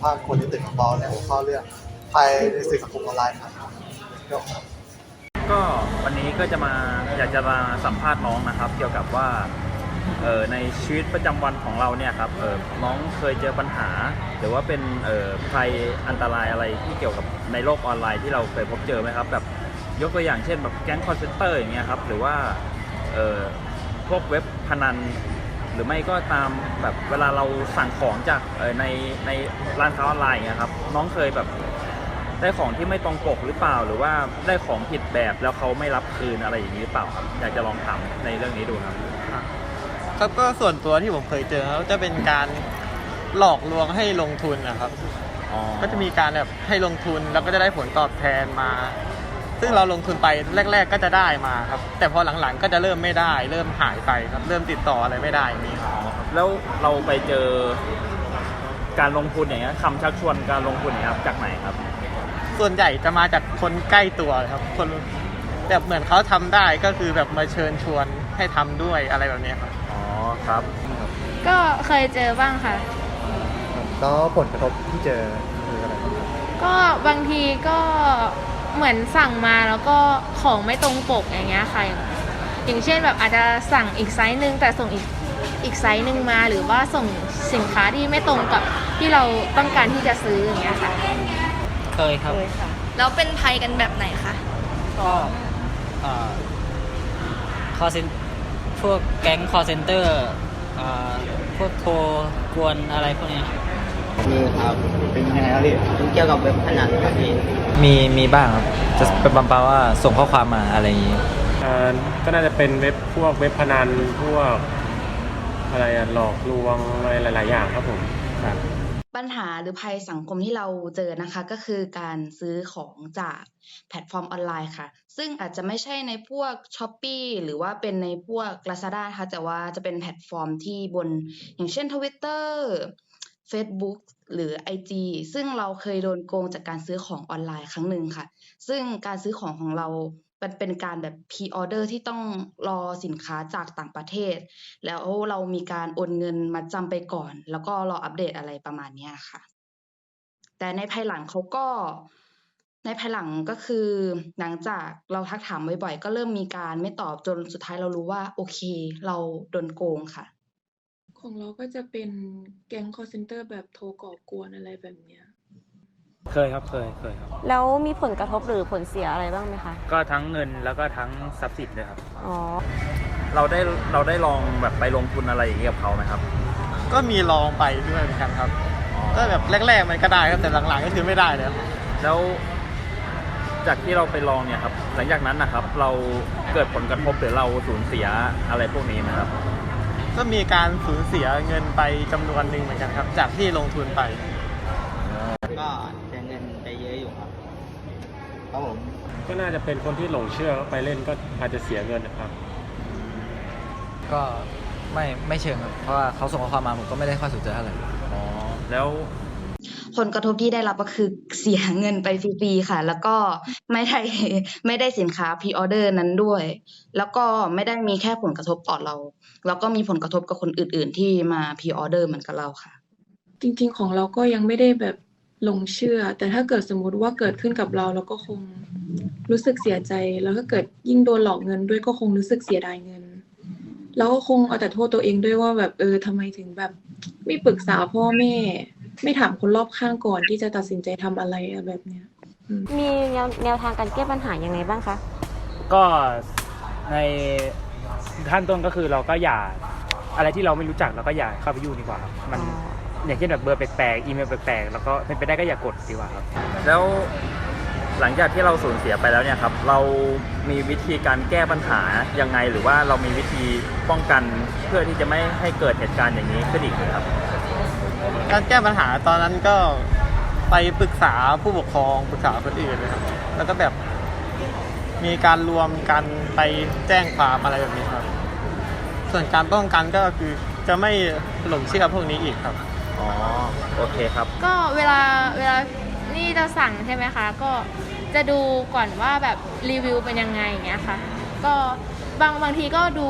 ภาษณ์คนในตึกของบอลในหัวข้อเรื่องภัยในสื่อสังคมออนไลน์ครับยวครับก็วันนี้ก็จะมาอยากจะมาสัมภาษณ์น้องนะครับ เกี่ยวกับว่าเออในชีวิตประจำวันของเราเนี่ยครับเออน้องเคยเจอปัญหา หรือว่าเป็นเออภัยอันตรายอะไรที่เกี่ยวกับในโลกออนไลน์ที่เราเคยพบเจอไหมครับแบบยกตัวอย่างเช่นแบบแก๊งคอร์เซนเตอร์อย่างเงี้ยครับหรือว่าเออพวกเว็บพนัน รือไม่ก็ตามแบบเวลาเราสั่งของจากเอ่อในในร้านค้าออนไลน์อย่างเงี้ยครับ น้องเคยแบบได้ของที่ไม่ตรงปกหรือเปล่า หรือว่าได้ของผิดแบบแล้วเขาไม่รับคืนอะไรอย่างนี้หรือเปล่าครับอยากจะลองถามในเรื่องนี้ดูครับ ครับก็ส่วนตัวที่ผมเคยเจอครับจะเป็นการหลอกลวงให้ลงทุนนะครับอ๋อก็จะมีการแบบให้ลงทุนแล้วก็จะได้ผลตอบแทนมา ซึ่งเราลงทุนไปแรก ๆ ก็จะได้มาครับ แต่พอหลังๆก็จะเริ่มไม่ได้ เริ่มหายไปครับ เริ่มติดต่ออะไรไม่ได้อย่างนี้ครับอ๋อครับแล้วเราไปเจอการลงทุนอย่างเงี้ยคำชักชวนการลงทุนอย่างเงี้ยครับจากไหนครับ ส่วนใหญ่จะมาจากคนใกล้ตัวครับ คนแบบเหมือนเขาทำได้ก็คือแบบมาเชิญชวนให้ทำด้วยอะไรแบบนี้ครับ อ๋อครับ ก็เคยเจอบ้างค่ะ แล้วผลกระทบที่เจอคืออะไรบ้างครับก็บางทีก็ เหมือนสั่งมาแล้วก็ของไม่ตรงปกอย่างเงี้ยค่ะอย่างอย่างเช่นแบบอาจจะสั่งอีกไซส์หนึ่งแต่ส่งอีกอีกไซส์หนึ่งมาหรือว่าส่งสินค้าที่ไม่ตรงกับที่เราต้องการที่จะซื้ออย่างเงี้ยค่ะเคยครับเคยค่ะ แล้วเป็นภัยกันแบบไหนคะก็คอเซนพวกแก๊งคอเซนเตอร์พวกโทรกวนอะไรพวกเนี้ยครับมีครับ เป็นยังไงครับพี่เป็นเกี่ยวกับเว็บพนันครับพี่ มีมีบ้างครับ จะเป็นประมาณว่าส่งข้อความมาอะไรอย่างนี้ อ่อก็น่าจะเป็นเว็บพวกเว็บพนันพวก อะไรอะหลอกลวงอะไรหลาย ๆ อย่างครับผมครับ ปัญหาหรือภัยสังคมที่เราเจอนะคะ ก็คือการซื้อของจากแพลตฟอร์มออนไลน์ค่ะ ซึ่งอาจจะไม่ใช่ในพวก s h อ p e e หรือว่าเป็นในพวก Lazada นะคะแต่ว่าจะเป็นแพลตฟอร์มที่บนอย่างเช่น Twitter Facebook หรือ IG ซึ่งเราเคยโดนโกงจากการซื้อของออนไลน์ครั้งหนึ่งค่ะ ซึ่งการซื้อของของเรามันเป็นการแบบ pre order ที่ต้องรอสินค้าจากต่างประเทศ แล้วเรามีการโอนเงินมาจำไปก่อน แล้วก็รออัปเดตอะไรประมาณนี้ค่ะ แต่ในภายหลังเขาก็ในภายหลังก็คือหลังจากเราทักถามบ่อยๆ ก็เริ่มมีการไม่ตอบจนสุดท้ายเรารู้ว่า โอเค เราโดนโกงค่ะ ของเราก็จะเป็นแก๊ง call center แบบโทรก่อกวนอะไรแบบเนี้ย เคยครับเคยเคยครับ แล้วมีผลกระทบหรือผลเสียอะไรบ้างไหมคะ ก็ทั้งเงินแล้วก็ทั้งทรัพย์สินเลยครับ อ๋อ เราได้เราได้ลองแบบไปลงทุนอะไรอย่างเงี้ยกับเขาไหมครับก็มีลองไปด้วยเหมือนกันครับ ก็แบบแรกๆมันก็ได้ครับแต่หลังๆก็คือไม่ได้เลยครับแล้วจากที่เราไปลองเนี่ยครับ หลังจากนั้นนะครับ เราเกิดผลกระทบหรือเราสูญเสียอะไรพวกนี้ไหมครับ ก็มีการสูญเสียเงินไปจำนวนหนึ่งเหมือนกันครับ จากที่ลงทุนไป ก็เสียเงินไปเยอะอยู่ครับ ครับผมก็น่าจะเป็นคนที่หลงเชื่อไปเล่นก็อาจจะเสียเงินนะครับ ก็ไม่ไม่เชิงครับ เพราะว่าเขาส่งข้อความมาผมก็ไม่ได้ค่อยสนใจเท่าไหร่ อ๋อ แล้วผ ลกระทบที่ได้รับก็คือเสียเงินไปฟรีๆค่ะ แล้วก็ไม่ได้ไม่ได้สินค้าพ r ออเดอร์นั้นด้วย แล้วก็ไม่ได้มีแค่ผลกระทบต่อเรา แล้วก็มีผลกระทบกับคนอื่น ๆ ที่มาพ r ออเดอร์เหมือนกับเราค่ะ จริง ๆ ของเราก็ยังไม่ได้แบบลงเชื่อ แต่ถ้าเกิดสมมุติว่าเกิดขึ้นกับเราเราก็คงรู้สึกเสียใจ แล้วถ้าเกิดยิ่งโดนหลอกเงินด้วยก็คงรู้สึกเสียดายเงินแล้วก็คงเอาแต่โทษตัวเองด้วยว่าแบบเออทำไมถึงแบบ ไม่ปรึกษาพ่อแม่ ไม่ถามคนรอบข้างก่อนที่จะตัดสินใจทำอะไรอะแบบเนี้ย มีแนวแนวทางการแก้ปัญหายังไงบ้างคะ ก็ในขั้นต้นก็คือเราก็อย่าอะไรที่เราไม่รู้จักเราก็อย่าเข้าไปยุ่งดีกว่าครับมันอย่างเช่นแบบเบอร์แปลกๆอีเมลแปลกๆแล้วก็เป็นไปได้ก็อย่ากดดีกว่าครับ แล้วหลังจากที่เราสูญเสียไปแล้วเนี่ยครับ เรามีวิธีการแก้ปัญหายังไง หรือว่าเรามีวิธีป้องกันเพื่อที่จะไม่ให้เกิดเหตุการณ์อย่างนี้ขึ้นอีกไหมครับ การแก้ปัญหาตอนนั้นก็ไปปรึกษาผู้ปกครองปรึกษาคนอื่นนะครับ แล้วก็แบบมีการรวมกันไปแจ้งความอะไรแบบนี้ครับ ส่วนการป้องกันก็คือจะไม่หลงเชื่อพวกนี้อีกครับ อ๋อ โอเคครับ ก็เวลาเวลานี่จะสั่งใช่ไหมคะ ก็จะดูก่อนว่าแบบรีวิวเป็นยังไงอย่างเงี้ยค่ะ ก็ บางบางทีก็ดู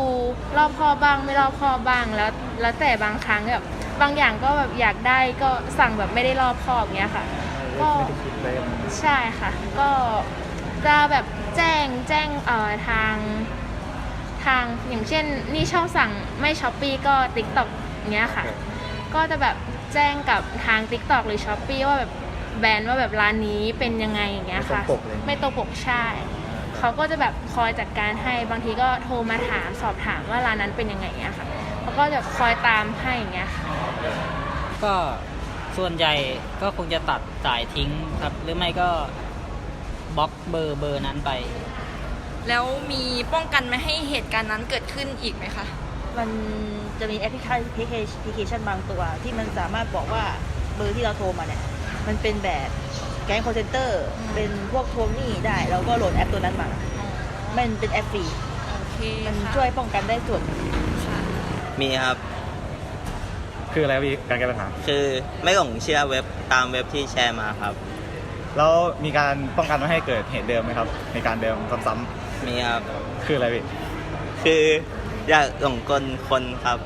รอบคอบบ้างไม่รอบคอบบ้างแล้ว แล้วแต่บางครั้งแบบบางอย่างก็แบบอยากได้ก็สั่งแบบไม่ได้รอบคอบเงี้ยค่ะ ก็ไม่ได้คิดเลยใช่ค่ะ ก็จะแบบแจ้งแจ้งเอ่อทาง ทางอย่างเช่น นี่ชอบสั่งไม่ช้อปปีก็ t ิ k t o k เงี้ยค่ะ ก็จะแบบแจ้งกับทาง t ิ k t o k หรือช้อปปีว่าแบบแบรนด์ว่าแบบร้านนี้เป็นยังไงอย่างเงี้ยค่ะ ไม่ตรงปกเลย ไม่ตรงปกใช่ เขาก็จะแบบคอยจัดการให้บางทีก็โทรมาถามสอบถามว่าร้านนั้นเป็นยังไงเงี้ยค่ะเขาก็จะคอยตามให้อย่างเงี้ยค่ะก็ส่วนใหญ่ก็คงจะตัดสายทิ้งครับ หรือไม่ก็บล็อกเบอร์เบอร์นั้นไป แล้วมีป้องกันไม่ให้เหตุการณ์นั้นเกิดขึ้นอีกไหมคะมันจะมีแอปพลิเคชันแอปพลิเคชันบางตัว ที่มันสามารถบอกว่าเบอร์ที่เราโทรมาเนี่ย มันเป็นแบบแก๊งคอร์เซนเตอร์เป็นพวกทวงหนี้ได้เราก็โหลดแอปตัวนั้นมา มันเป็นแอปฟรีโอเคมันค่ะช่วยป้องกันได้ส่วนหนึ่ง ค่ะมีครับ คืออะไรพี่การแก้ปัญหา คือไม่หลงเชื่อเว็บตามเว็บที่แชร์มาครับ แล้วมีการป้องกันไม่ให้เกิดเหตุเดิมไหมครับ ในการเดิมซ้ำมีครับ ๆคืออะไรพี่คืออยากหลงกลคนครับ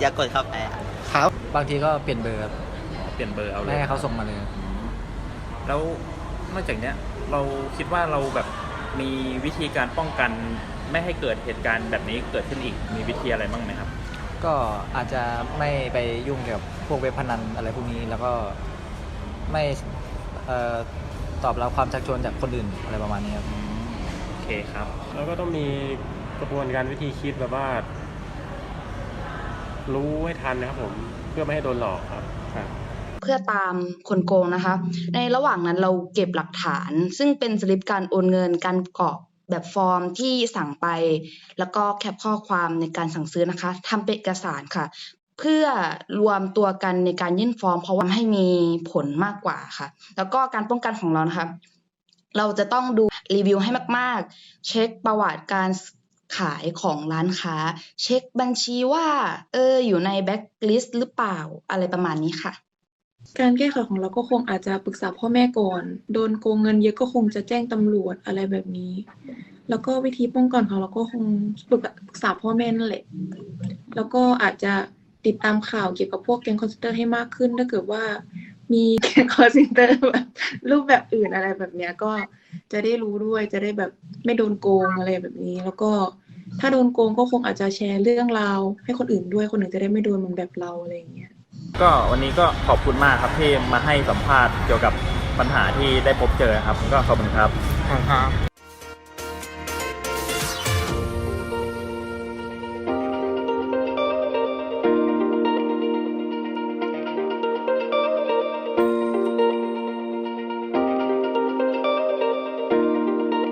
อยากกดเข้าไปอะ ครับบางทีก็เปลี่ยนเบอร์ครับเปลี่ยนเบอร์เอาเลยไม่ให้เขาส่งมาเลย แล้วนอกจากเนี้ยเราคิดว่าเราแบบมีวิธีการป้องกันไม่ให้เกิดเหตุการณ์แบบนี้เกิดขึ้นอีกมีวิธีอะไรบ้างไหมครับ ก็อาจจะไม่ไปยุ่งเกี่ยวกับพวกเว็บพนันอะไรพวกนี้แล้วก็ไม่เอ่อตอบรับความชักชวนจากคนอื่นอะไรประมาณนี้ครับโอเคครับ แล้วก็ต้องมีกระบวนการวิธีคิดแบบว่า รู้ให้ทันนะครับผมเพื่อไม่ให้โดนหลอกครับ ครับเพื่อตามคนโกงนะคะ ในระหว่างนั้นเราเก็บหลักฐาน ซึ่งเป็นสลิปการโอนเงินการกรอกแบบฟอร์มที่สั่งไป แล้วก็แคปข้อความในการสั่งซื้อนะคะทำเป็นเอกสารค่ะ เพื่อรวมตัวกันในการยื่นฟ้องเพราะว่าให้มีผลมากกว่าค่ะ แล้วก็การป้องกันของเรานะคะเราจะต้องดูรีวิวให้มาก ๆ เช็คประวัติการขายของร้านค้า เช็คบัญชีว่า เอออยู่ในแบ็คลิสต์หรือเปล่าอะไรประมาณนี้ค่ะ การแก้ไขของเราก็คงอาจจะปรึกษาพ่อแม่ก่อน โดนโกงเงินเยอะก็คงจะแจ้งตำรวจอะไรแบบนี้ แล้วก็วิธีป้องกันของเราก็คงปรึกษาพ่อแม่นั่นแหละ แล้วก็อาจจะติดตามข่าวเกี่ยวกับพวกแก๊งคอร์เซนเตอร์ให้มากขึ้น ถ้าเกิดว่ามีแก๊งคอร์เซนเตอร์แบบรูปแบบอื่นอะไรแบบเนี้ยก็จะได้รู้ด้วยจะได้แบบไม่โดนโกงอะไรแบบนี้ แล้วก็ถ้าโดนโกงก็คงอาจจะแชร์เรื่องราวให้คนอื่นด้วยคนอื่นจะได้ไม่โดนเหมือนแบบเราอะไรอย่างเงี้ย ก็วันนี้ก็ขอบคุณมากครับที่มาให้สัมภาษณ์เกี่ยวกับปัญหาที่ได้พบเจอครับ ก็ขอบคุณครับ ครับ